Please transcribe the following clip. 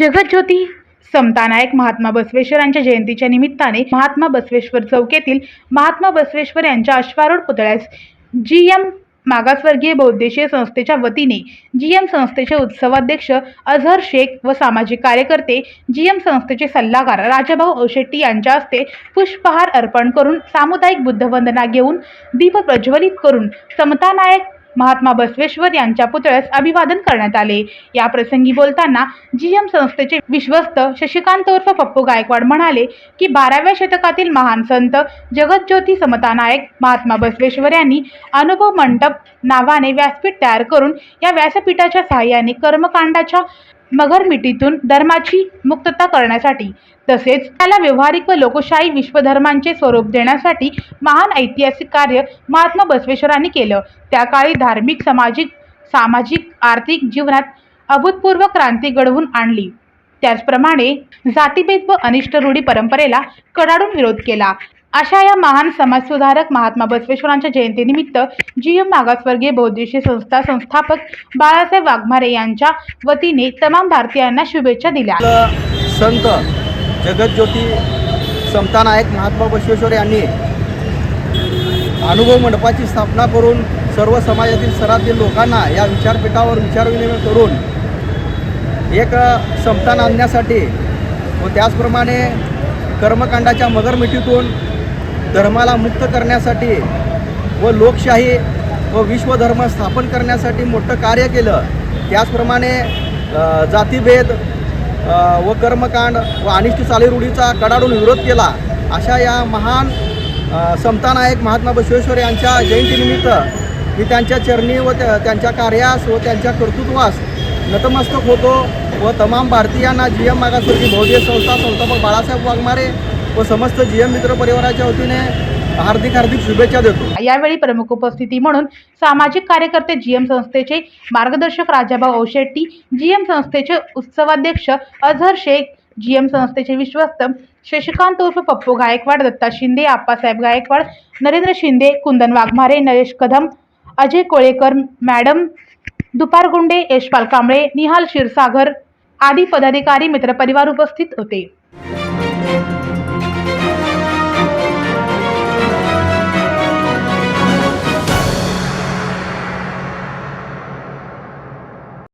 जगज्योती समतानायक महात्मा बसवेश्वरांच्या जयंतीच्या निमित्ताने महात्मा बसवेश्वर चौकेतील महात्मा बसवेश्वर यांच्या अश्वारूढ पुतळ्यास जी एम मागासवर्गीय बौद्देशीय संस्थेच्या वतीने जी एम संस्थेचे उत्सवाध्यक्ष अझहर शेख व सामाजिक कार्यकर्ते जी एम संस्थेचे सल्लागार राजाभाऊ औशेट्टी यांच्या हस्ते पुष्पहार अर्पण करून सामुदायिक बुद्धवंदना घेऊन दीप प्रज्वलित करून समतानायक महात्मा बसवेश्वर यांच्या पुतळ्यास अभिवादन करण्यात आले. या प्रसंगी बोलताना जी एम संस्थेचे विश्वस्त शशिकांत उर्फ पप्पू गायकवाड म्हणाले की बाराव्या शतकातील महान संत जगज्योती समतानायक महात्मा बसवेश्वर यांनी अनुभव मंडप नावाने व्यासपीठ तयार करून या व्यासपीठाच्या सहाय्याने कर्मकांडाच्या मगरमिटीतून धर्माची मुक्तता करण्यासाठी तसेच त्याला व्यवहारिक व लोकशाही विश्वधर्मांचे स्वरूप देण्यासाठी महान ऐतिहासिक कार्य महात्मा बसवेश्वरांनी केलं. त्या काळी धार्मिक सामाजिक सामाजिक आर्थिक जीवनात अभूतपूर्व क्रांती घडवून आणली. त्याचप्रमाणे जातीभेद व अनिष्ट रूढी परंपरेला कडाडून विरोध केला. अशा या महान समाजसुधारक महात्मा बसवेश्वरांच्या जयंतीनिमित्त जी एम मागासवर्गीय बौद्धिशी संस्था संस्थापक बाळासाहेब वाघमारे यांच्या वतीने तमाम भारतीयांना शुभेच्छा दिल्या. संत जगज्योती समतानायक महात्मा बसवेश्वर यांनी अनुभव मंडपाची स्थापना करून सर्व समाजातील स्तरातील लोकांना या विचारपीठावर विचारविनिमय करून एक समतान आणण्यासाठी व त्याचप्रमाणे कर्मकांडाच्या मगरमिठीतून धर्माला मुक्त करण्यासाठी व लोकशाही व विश्वधर्म स्थापन करण्यासाठी मोठं कार्य केलं. त्याचप्रमाणे जातीभेद व कर्मकांड व अनिष्ट चालीरूढीचा कडाडून विरोध केला. अशा या महान समतानायक महात्मा बसवेश्वर यांच्या जयंतीनिमित्त मी त्यांच्या चरणी व त्या त्यांच्या कार्यास व त्यांच्या कर्तृत्वास नतमस्तक होतो व तमाम भारतीयांना जी एम मागासवर्गीय भव्य संस्था संस्थापक बाळासाहेब वाघमारे व समस्त जी एम मित्र परिवाराच्या वतीने हार्दिक हार्दिक शुभेच्छा देतो. यावेळी प्रमुख उपस्थिती म्हणून सामाजिक कार्यकर्ते जीएम संस्थेचे मार्गदर्शक राजाभाऊ औशेट्टी जीएम संस्थेचे उत्सवाध्यक्ष अझहर शेख जीएम संस्थेचे विश्वस्त शशिकांत उर्फ पप्पू गायकवाड दत्ता शिंदे आप्पासाहेब गायकवाड नरेंद्र शिंदे कुंदन वाघमारे नरेश कदम अजय कोळेकर मॅडम दुपारगुंडे यशपाल कांबळे निहाल क्षीरसागर आदी पदाधिकारी मित्रपरिवार उपस्थित होते.